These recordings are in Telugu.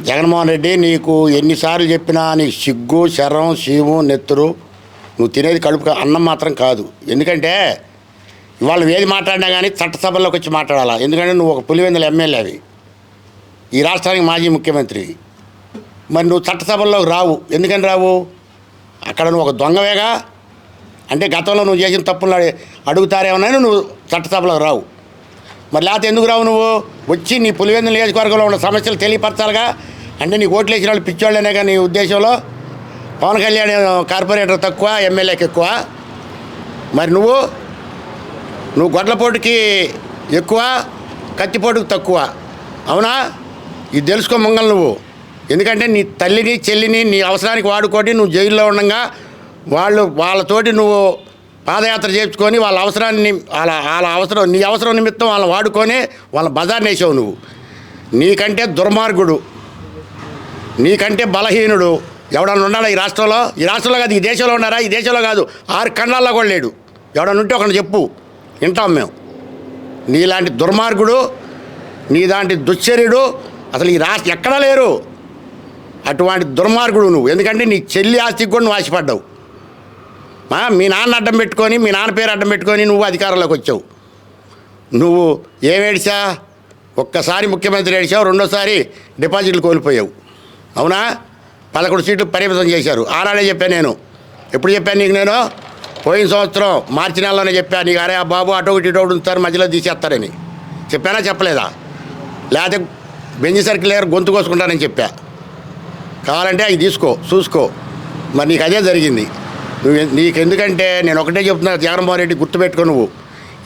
జగన్మోహన్ రెడ్డి నీకు ఎన్నిసార్లు చెప్పినా నీకు సిగ్గు శరం సీము నెత్తురు నువ్వు తినేది కడుపు అన్నం మాత్రం కాదు. ఎందుకంటే ఇవాళ ఏది మాట్లాడినా కానీ చట్టసభల్లోకి వచ్చి మాట్లాడాలా? ఎందుకంటే నువ్వు ఒక పులివెందుల ఎమ్మెల్యేవి ఈ రాష్ట్రానికి మాజీ ముఖ్యమంత్రి. మరి నువ్వు చట్టసభల్లోకి రావు. ఎందుకని రావు? అక్కడ నువ్వు ఒక దొంగవేగా? అంటే గతంలో నువ్వు చేసిన తప్పులు అడుగుతారేమన్నా నువ్వు చట్టసభలోకి రావు. మరి లేకపోతే ఎందుకు రావు నువ్వు? వచ్చి నీ పులివెందుల నియోజకవర్గంలో ఉన్న సమస్యలు తెలియపరచాలిగా. అంటే నీకు ఓట్లు వేసిన వాళ్ళు పిచ్చోళ్ళనే కానీ నీ ఉద్దేశంలో? పవన్ కళ్యాణ్ కార్పొరేటర్ తక్కువ ఎమ్మెల్యేకి ఎక్కువ. మరి నువ్వు? నువ్వు గొడ్లపోటుకి ఎక్కువ కత్తిపోటుకి తక్కువ. అవునా? ఇది తెలుసుకో మంగళ నువ్వు. ఎందుకంటే నీ తల్లిని చెల్లిని నీ అవసరానికి వాడుకోటి నువ్వు జైల్లో ఉండగా. వాళ్ళు వాళ్ళతోటి నువ్వు పాదయాత్ర చేర్చుకొని వాళ్ళ అవసరాన్ని వాళ్ళ వాళ్ళ అవసరం నీ అవసరం నిమిత్తం వాళ్ళని వాడుకొని వాళ్ళ బజార్ వేసావు నువ్వు. నీకంటే దుర్మార్గుడు నీకంటే బలహీనుడు ఎవడన్నా ఉన్నాడా ఈ రాష్ట్రంలో? ఈ రాష్ట్రంలో కాదు ఈ దేశంలో ఉన్నారా? ఈ దేశంలో కాదు ఆరు కన్నాల్లో కూడా లేడు. ఎవడన్నా ఉంటే ఒకటి చెప్పు. వింటాం మేము. నీలాంటి దుర్మార్గుడు నీలాంటి దుశ్చర్యుడు అసలు ఈ రాష్ట్ర ఎక్కడా లేరు. అటువంటి దుర్మార్గుడు నువ్వు. ఎందుకంటే నీ చెల్లి ఆస్తికి కూడా నువ్వు ఆశపడ్డావు. మీ నాన్న అడ్డం పెట్టుకొని మీ నాన్న పేరు అడ్డం పెట్టుకొని నువ్వు అధికారంలోకి వచ్చావు. నువ్వు ఏమేడిసా ఒక్కసారి ముఖ్యమంత్రి ఏడిచావు రెండోసారి డిపాజిట్లు కోల్పోయావు. అవునా? పదకొండు సీట్లు పరిమితం చేశారు. ఆనాడే చెప్పాను నేను. ఎప్పుడు చెప్పాను నీకు నేను? పోయిన సంవత్సరం మార్చి నెలలోనే చెప్పాను నీకు అరే ఆ బాబు అటు ఒకటి ఇటు ఒకటి ఉంచుతారు మధ్యలో తీసేస్తారని. చెప్పానా? చెప్పలేదా? లేకపోతే బెంజ్ సర్కిల్ దగ్గర గొంతు కోసుకుంటానని చెప్పా. కావాలంటే అవి తీసుకో చూసుకో. మరి నీకు అదే జరిగింది. నువ్వు నీకు ఎందుకంటే నేను ఒకటే చెప్తున్నా జగన్మోహన్ రెడ్డి గుర్తుపెట్టుకో నువ్వు.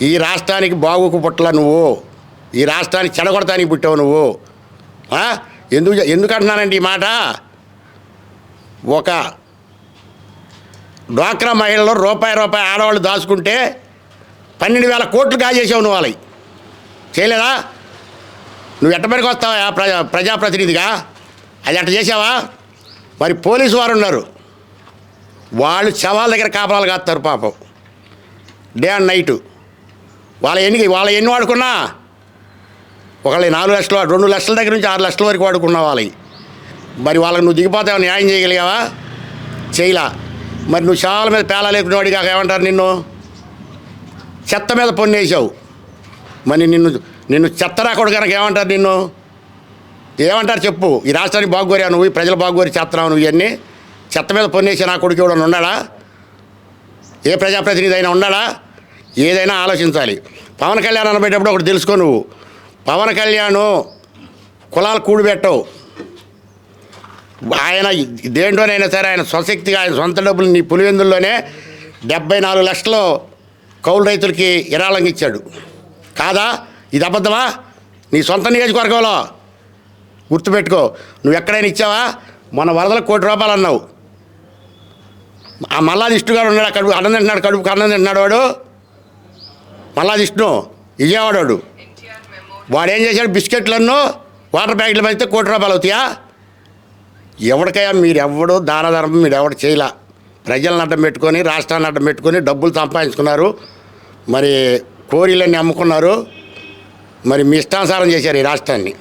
ఈ రాష్ట్రానికి బాగుకు పుట్టల నువ్వు. ఈ రాష్ట్రానికి చెడగొడతానికి పుట్టావు నువ్వు. ఎందుకు ఎందుకంటున్నానండి ఎందుకు అంటున్నానండి ఈ మాట? ఒక డ్వాక్రా మహిళలు రూపాయి రూపాయి ఆడవాళ్ళు దాచుకుంటే పన్నెండు వేల కోట్లు కాజేసావు నువ్వు వాళ్ళకి చేయలేదా? నువ్వు ఎట్ట వస్తావా ప్రజా ప్రజాప్రతినిధిగా? అది అట్ట చేసావా? మరి పోలీసు వారు ఉన్నారు. వాళ్ళు శవాల దగ్గర కాపలాలు కాస్తారు పాపం. డే అండ్ నైట్ వాళ్ళ ఎన్ని వాళ్ళ ఎన్ని వాడుకున్నా? ఒకళ్ళు నాలుగు లక్షలు రెండు లక్షల దగ్గర నుంచి ఆరు లక్షల వరకు వాడుకున్నా వాళ్ళకి మరి వాళ్ళకి నువ్వు దిగిపోతావు న్యాయం చేయగలిగావా? చేయలా. మరి నువ్వు శవాల మీద పేలా లేకునేవాడి కాక ఏమంటారు నిన్ను? చెత్త మీద పొన్నేసావు మరి నిన్ను నిన్ను చెత్త రాకూడదు కనుక ఏమంటారు నిన్ను? ఏమంటారు చెప్పు. ఈ రాష్ట్రానికి బాగోరా నువ్వు ఈ ప్రజలు బాగోరి చేస్తున్నావు నువ్వు ఇవన్నీ. చెత్త మీద పొన్నేసి నా కొడుకు ఎవడన్నా ఉన్నాడా? ఏ ప్రజాప్రతినిధి అయినా ఉన్నాడా? ఏదైనా ఆలోచించాలి. పవన్ కళ్యాణ్ అనబెట్టేటప్పుడు ఒకటి తెలుసుకో నువ్వు. పవన్ కళ్యాణ్ కులాలు కూడిపెట్టవు. ఆయన దేంట్లోనైనా సరే ఆయన స్వశక్తిగా ఆయన సొంత డబ్బులు నీ పులివెందుల్లోనే డెబ్బై నాలుగు లక్షలు కౌలు రైతులకి విరాళంగా ఇచ్చాడు. కాదా? ఇది అబద్ధమా? నీ సొంత నియోజకవర్గంలో గుర్తుపెట్టుకో. నువ్వు ఎక్కడైనా ఇచ్చావా? మన వరదలకు కోటి రూపాయలు అన్నావు. ఆ మల్లాది విష్ణుగాడు ఉన్నాడు కడుపు అన్నం తింటున్నాడు కడుపుకి అన్నం తింటున్నాడు వాడు. మల్లాది విజయవాడ వాడు వాడు ఏం చేశాడు బిస్కెట్లను వాటర్ ప్యాకెట్లు పెడితే కోటి రూపాయలు అవుతాయా? ఎవరికైనా మీరెవడో దాన ధర్మం మీరు ఎవడు చేయలే. ప్రజలను అడ్డం పెట్టుకొని రాష్ట్రాన్ని అడ్డం పెట్టుకొని డబ్బులు సంపాదించుకున్నారు. మరి కోరీలన్నీ అమ్ముకున్నారు. మరి మీ ఇష్టానుసారం చేశారు ఈ రాష్ట్రాన్ని.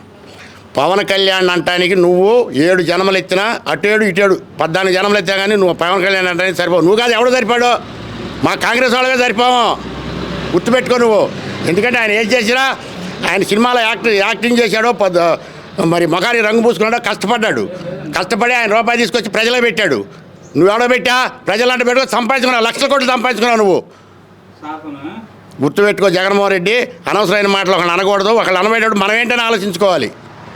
పవన్ కళ్యాణ్ అంటానికి నువ్వు ఏడు జన్మలు ఎత్తినా అటేడు ఇటేడు పద్నాలుగు జన్మలు ఎత్తా కానీ నువ్వు పవన్ కళ్యాణ్ అంటానికి సరిపోవు. నువ్వు కాదు ఎవడు సరిపోడు? మా కాంగ్రెస్ వాళ్ళగా సరిపోవు. గుర్తుపెట్టుకో నువ్వు. ఎందుకంటే ఆయన ఏం చేసినా ఆయన సినిమాలో యాక్ట్ యాక్టింగ్ చేశాడో పద్ మరి మగారి రంగు పూసుకున్నాడో కష్టపడ్డాడు. కష్టపడి ఆయన రూపాయి తీసుకొచ్చి ప్రజలే పెట్టాడు. నువ్వెవడో పెట్టా? ప్రజలంటే పెట్టుకో సంపాదించుకున్నావు. లక్షల కోట్లు సంపాదించుకున్నావు నువ్వు. గుర్తుపెట్టుకో జగన్మోహన్ రెడ్డి అనవసరమైన మాటలు ఒకళ్ళు అనకూడదు. ఒకళ్ళు అనబడేటప్పుడు మనం ఏంటని ఆలోచించుకోవాలి.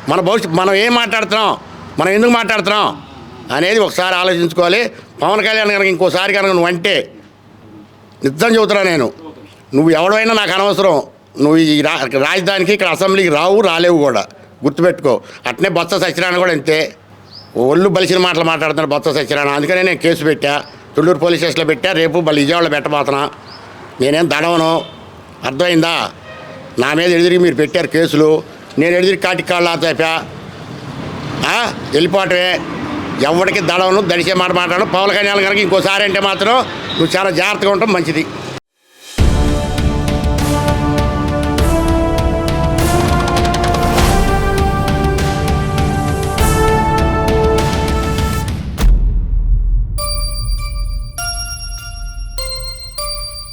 మన భవిష్యత్ మనం ఏం మాట్లాడుతున్నాం? మనం ఎందుకు మాట్లాడుతున్నాం? అనేది ఒకసారి ఆలోచించుకోవాలి. పవన్ కళ్యాణ్ కనుక ఇంకోసారి కనుక నువ్వు అంటే నిజం చెబుతున్నా నేను. నువ్వు ఎవడైనా నాకు అనవసరం. నువ్వు ఈ రా రాజధానికి ఇక్కడ అసెంబ్లీకి రావు రాలేవు కూడా. గుర్తుపెట్టుకో. అట్నే బొత్స సత్యనారాయణ కూడా అంతే. ఒళ్ళు బలిసిన మాటలు మాట్లాడుతున్నాడు బొత్స సత్యనారాయణ. అందుకనే నేను కేసు పెట్టా. తుళ్ళూరు పోలీస్ స్టేషన్లో పెట్టా. రేపు మళ్ళీ విజయవాడలో పెట్టబోతున్నా. నేనేం దడవను? అర్థమైందా? నా మీద ఎదురికి మీరు పెట్టారు కేసులు. నేను ఎదురు కాటికి కాళ్ళు ఆచాపా వెళ్ళిపోవటమే. ఎవరికి దడవను దడిసే మాట మాట్లాడను. పవన్ కళ్యాణ్ కనుక ఇంకోసారి అంటే మాత్రం నువ్వు చాలా జాగ్రత్తగా ఉండటం మంచిది.